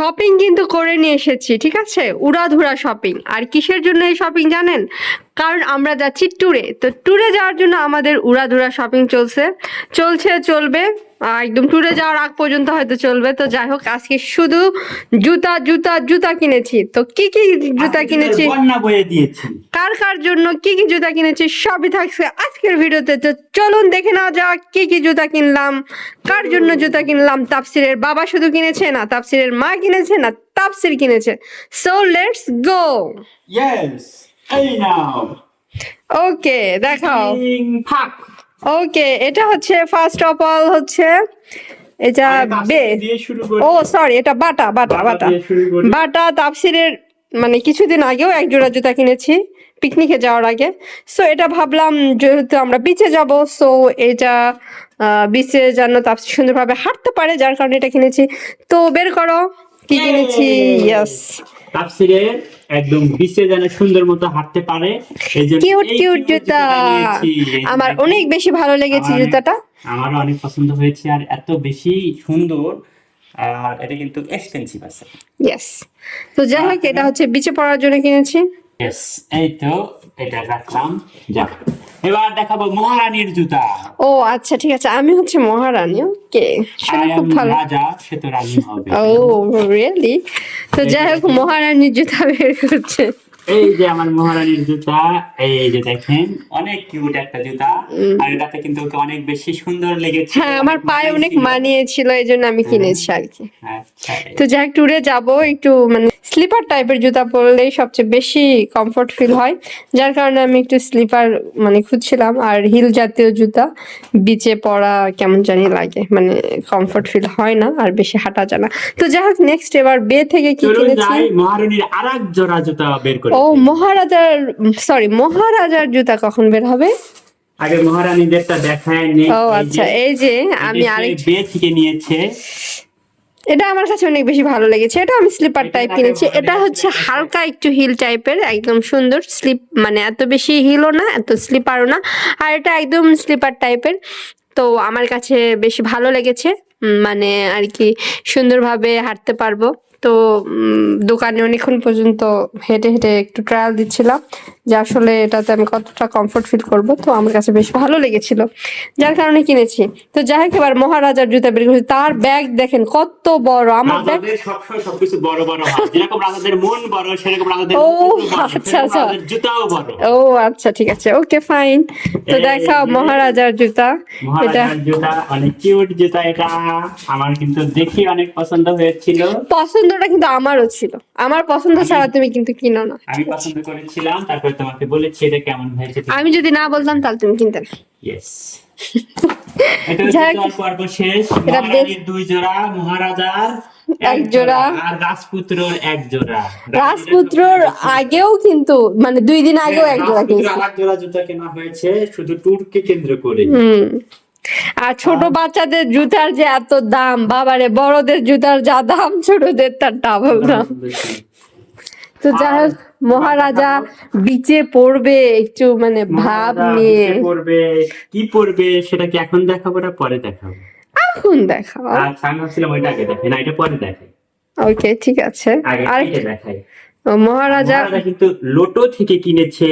Shopping কিন্তু করে নিয়ে এসেছি, ঠিক আছে? উড়াধুরা শপিং আর কিসের জন্য এই শপিং জানেন? কারণ আমরা যাচ্ছি ট্যুরে তো ট্যুরে যাওয়ার জন্য আমাদের উড়াধুরা শপিং চলছে। চলছে, চলবে। একদম ট্যুরে যাওয়ার আগ পর্যন্ত হয়তো চলবে। তো যাই হোক আজকে শুধু জুতা জুতা জুতা কিনেছি। তো কি কি জুতা কিনেছি? কার কার জন্য কি কি জুতা কিনেছি সবই থাকছে আজকের ভিডিওতে। তো চলুন দেখে নেওয়া যাক কি কি জুতা কিনলাম কার জন্য জুতা কিনলাম। তাপসিরের বাবা শুধু কিনেছে না তাপসিরের মা কিনেছে না তাপসির কিনেছে। সো লেটস গো ইয়েস এই নাও ওকে দেখাও। ফাক ওকে এটা হচ্ছে ফার্স্ট অফ অল হচ্ছে এটা বে। ও সরি এটা বাটা বাটা বাটা বাটা। তাপসিরের মানে কিছুদিন আগেও এক জোড়া জুতা কিনেছি পিকনিকে যাওয়ার আগে। সো এটা ভাবলাম যেহেতু আমরা বিচে যাব সো এটা বিচে যেন তাপসির সুন্দরভাবে হাঁটতে পারে যার কারণে এটা কিনেছি। তো বের করো। কি কিনেছি! ইয়েস তাফসিরে একদম বিশ্বে যেন সুন্দর মতো হাঁটতে পারে। কিউট কিউট জুতা। আমার অনেক বেশি ভালো লেগেছে জুতাটা। আমারও অনেক পছন্দ হয়েছে আর এত বেশি সুন্দর আর এটা কিন্তু এক্সপেন্সিভ আছে। ইয়েস তো যাই হোক এটা হচ্ছে বিচে পড়ার জন্য কিনেছি। ইয়েস এই তো এটা রাখলাম। যা এবার দেখাবো মহারানীর জুতা। ও আচ্ছা ঠিক আছে। আমি হচ্ছে মহারানী ওকে। শুনে খুব ভালো। রাজা সে তো রানী হবে। ও রিয়েলি তো যাই হোক মহারানীর জুতা বের করছে। এই যে আমার মহারানীর জুতা এই যে দেখেন অনেক কিউট একটা জুতা। আর এটাতে কিন্তু ওকে অনেক বেশি সুন্দর লেগেছে। হ্যাঁ আমার পায়ে অনেক মানিয়েছিল। এই জন্য আমি কিনেছি আর কি। আচ্ছা। তো যাই হোক ট্যুরে যাব একটু মানে স্লিপার টাইপের জুতা পরলেই সবচেয়ে বেশি কমফোর্ট ফিল হয়। যার কারণে আমি একটু স্লিপার মানে খুঁজছিলাম আর হিল জাতীয় জুতা বিচে পরা কেমন জানি লাগে মানে কমফোর্ট ফিল হয় না আর বেশি হাঁটা যায় না। তো যাই হোক নেক্সট এবার বে থেকে কি কিনেছি? মহারানীর আর এক জোড়া জুতা বের করে ও মহারাজার সরি মহারাজার জুতা কখন বের হবে? আগে মহারানীদেরটা দেখায় নেই ও আচ্ছা এই যে আমি আরেক বে থেকে নিয়েছে। এটা আমার কাছে অনেক বেশি ভালো লেগেছে। এটা আমি স্লিপার টাইপ কিনেছি। এটা হচ্ছে হালকা একটু হিল টাইপের একদম সুন্দর স্লিপ মানে এত বেশি হিলও না এত স্লিপারও না। আর এটা একদম স্লিপার টাইপের তো আমার কাছে বেশি ভালো লেগেছে। মানে আর কি সুন্দরভাবে হাঁটতে পারব। তো দোকানে অনেকক্ষণ পর্যন্ত হেঁটে হেঁটে একটু ট্রায়াল দিচ্ছিলাম যে আসলে এটাতে আমি কতটা কমফোর্ট ফিল করব। তো আমার কাছে বেশ ভালো লেগেছিল। যার কারণে কিনেছি। তো যাই হোক এবার মহারাজার জুতা বের করেছি। তার ব্যাগ দেখেন কত বড়। আমার ব্যাগ সবসময় সবকিছু বড় বড় হয়। যেরকম রাজাদের মন বড় সেরকম রাজাদের ও, আচ্ছা, আচ্ছা। জুতাও বড়। ও আচ্ছা ঠিক আছে। ওকে ফাইন তো দেখাও মহারাজার জুতা। এটা মহারাজার জুতা অনেক কিউট জুতা এটা। আমার কিন্তু দেখি অনেক পছন্দ হয়েছিল। পছন্দটা কিন্তু আমারও ছিল। আমার পছন্দ ছাড়া তুমি কিন্তু কিনো না। আমি পছন্দ করেছিলাম তারপরে তোমাকে বলেছি এটা কেমন হয়েছে আমি যদি না বলতাম তাহলে তুমি কিনতে না। ইয়েস পর্ব শেষ। দুই জোড়া মহারাজার এক জোড়া। আর রাজপুত্রর এক জোড়া। রাজপুত্রর আগেও কিন্তু মানে দুই দিন আগেও এক জোড়া রাজপুত্র কিনছি। আর এক জোড়া জুতা কেনা হয়েছে শুধু ট্যুরকে কেন্দ্র করে আর ছোট বাচ্চাদের জুতার যে এত দাম বাবারে বড়দের জুতার যা দাম ছোটদের তার ডাবল দাম তো যাই হোক মহারাজা বিচে পড়বে একটু মানে ভাব নিয়ে। পড়বে কি পড়বে সেটা কি এখন দেখাবো না পরে দেখাবো? এখন দেখাও আচ্ছা আমি ভাবছিলাম ওইটা আগে দেখে না এটা পরে দেখে ওকে ঠিক আছে। আর এইটা দেখাই। মহারাজা। মহারাজা কিন্তু লোটো থেকে কিনেছে।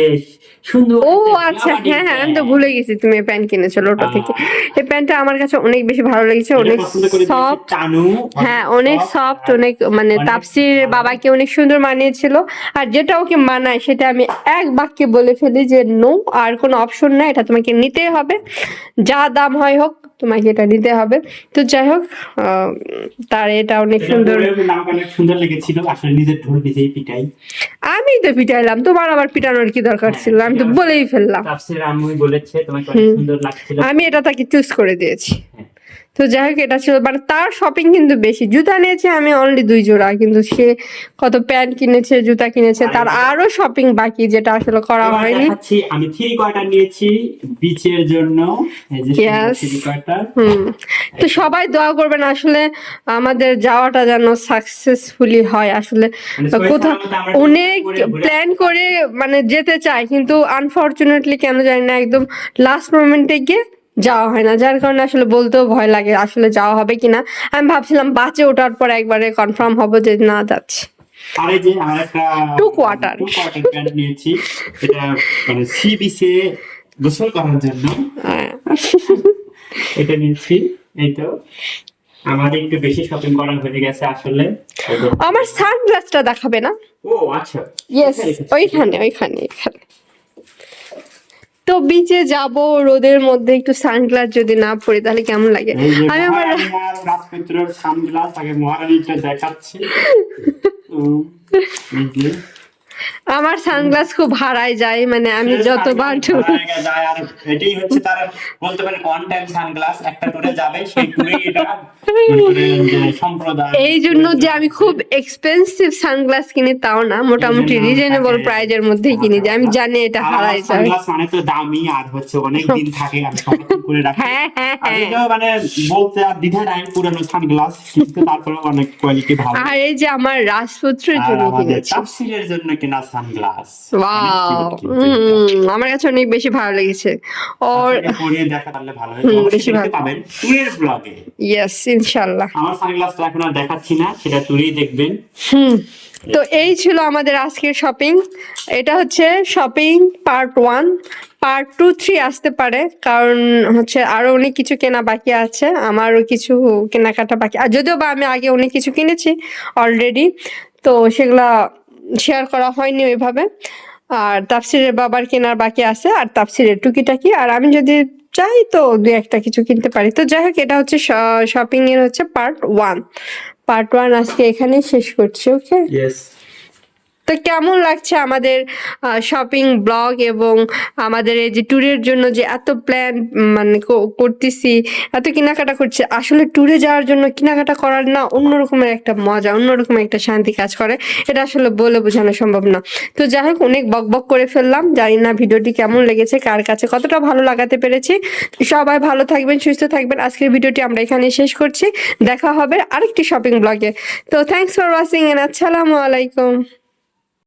সুন্দর ও আচ্ছা হ্যাঁ হ্যাঁ আমি তো ভুলে গেছি তুমি প্যান্ট কিনেছো লোটো থেকে। এই প্যান্টটা আমার কাছে অনেক বেশি ভালো লেগেছে অনেক সফট হ্যাঁ অনেক সফট অনেক মানে তাপসির বাবাকে অনেক সুন্দর মানিয়েছিল। আর যেটা ওকে মানায় সেটা আমি এক বাক্যে বলে ফেলি যে নো আর কোনো অপশন নাই এটা তোমাকে নিতেই হবে। যা দাম হয় হোক তোমাকে এটা দিতে হবে। তো যাই হোক তার এটা অনেক সুন্দর সুন্দর লেগেছিল আসলে নিজের ঢোল পিটাই। আমি তো পিটাইলাম তোমার আবার পিটানোর কি দরকার ছিল? আমি তো বলেই ফেললাম। তাফসির আম্মুই বলেছে তোমাকে সুন্দর লাগছিল। আমি এটা তাকে চুজ করে দিয়েছি। হ্যাঁ। তো যাই হোক এটা ছিল মানে তার শপিং কিন্তু বেশি। জুতা নিয়েছে আমি অনলি দুই জোড়া কিন্তু সে কত প্যান্ট কিনেছে জুতা কিনেছে তার আরও। শপিং বাকি যেটা আসলে করা হয়নি। আমি থ্রি কোয়ার্টার নিয়েছি বিচের জন্য। তো সবাই দোয়া করবেন আসলে আমাদের যাওয়াটা যেন সাকসেসফুলি হয়। আসলে মানে কোথাও অনেক প্ল্যান করে মানে যেতে চাই কিন্তু আনফরচুনেটলি কেন জানি না একদম লাস্ট মোমেন্টে গিয়ে যাওয়া হয় না। যার কারণে আসলে বলতেও ভয় লাগে আসলে যাওয়া হবে কিনা। আমি ভাবছিলাম বাসে ওঠার পর একবারে কনফার্ম হব যে না যাচ্ছি। আর যে আমার একটা two quarter. Two quarter pant নিয়েছি। এটা মানে সি বিচে গোসল করার জন্য। হ্যাঁ। এটা নিয়েছি। এই তো। আমার একটু বেশি শপিং করা হয়ে গেছে আসলে। আমার সানগ্লাসটা দেখাবে না? ও আচ্ছা। ইয়েস ওইখানে ওইখানে ওইখানে। তো বিচে যাব রোদের মধ্যে একটু সানগ্লাস যদি না পরি তাহলে কেমন লাগে আমি আমার রাজপুত্রের সানগ্লাস আগে মহারানীটা দেখাচ্ছি। আমার সানগ্লাস খুব হারায় যায় মানে আমি যতবার ট্যুর আর এটাই হচ্ছে তার বলতে পারেন ওয়ান টাইম সানগ্লাস একটা টুরে যাবে সেই টুরে এটা সম্প্রদায় এই জন্য যে আমি খুব এক্সপেন্সিভ সানগ্লাস কিনি তাও না মোটামুটি রিজনেবল প্রাইজের মধ্যেই কিনি যে আমি জানি এটা আর হারায় যায়। সানগ্লাস মানে তো দামি আর হচ্ছে অনেক দিন থাকে আমি সংরক্ষণ করে রাখি। হ্যাঁ হ্যাঁ আর হ্যাঁ। মানে বলতে আর দ্বিধা নাই পুরানো সানগ্লাস কিন্তু তারপরে অনেক কোয়ালিটি ভালো। আর এই যে আমার রাজপুত্রের জন্য কিনেছি। তাফসিরের জন্য কিনা সানগ্লাস ওয়াও আমার কাছে অনেক বেশি ভালো লেগেছে। ওর পরিয়ে দেখা তাহলে ভালো হয়। বেশি ভালো। পাবেন টুরের ব্লগে ইয়েস ইনশাল্লাহ আমার সানগ্লাসটা এখন আর দেখাচ্ছি না সেটা টুরেই দেখবেন। হুম তো এই ছিল আমাদের আজকের শপিং এটা হচ্ছে shopping part one part two three আসতে পারে কারণ হচ্ছে আরও অনেক কিছু কেনা বাকি আছে। আমারও কিছু কেনাকাটা বাকি আর যদিও বা আমি আগে অনেক কিছু কিনেছি অলরেডি তো সেগুলা শেয়ার করা হয়নি ওইভাবে। আর তাফসিরের বাবার কেনার বাকি আছে, আর তাফসিরের টুকিটাকি। আর আমি যদি চাই তো দু একটা কিছু কিনতে পারি। তো যাই হোক, এটা হচ্ছে শপিং এর হচ্ছে পার্ট ওয়ান পার্ট ওয়ান আজকে এখানেই শেষ করছি ওকে তো কেমন লাগছে আমাদের শপিং ব্লগ এবং আমাদের এই যে ট্যুরের জন্য যে এত প্ল্যান মানে করতেছি, এত কেনাকাটা করছে, আসলে ট্যুরে যাওয়ার জন্য কেনাকাটা করার না অন্যরকমের একটা মজা অন্যরকম একটা শান্তি কাজ করে, এটা আসলে বলে বোঝানো সম্ভব না। তো যাই হোক, অনেক বক বক করে ফেললাম, জানি না ভিডিওটি কেমন লেগেছে, কার কাছে কতটা ভালো লাগাতে পেরেছি। সবাই ভালো থাকবেন, সুস্থ থাকবেন, আজকের ভিডিওটি আমরা এখানে শেষ করছি, দেখা হবে আরেকটি শপিং ব্লগে তো থ্যাংকস ফর ওয়াচিং এন্ড আসসালামু আলাইকুম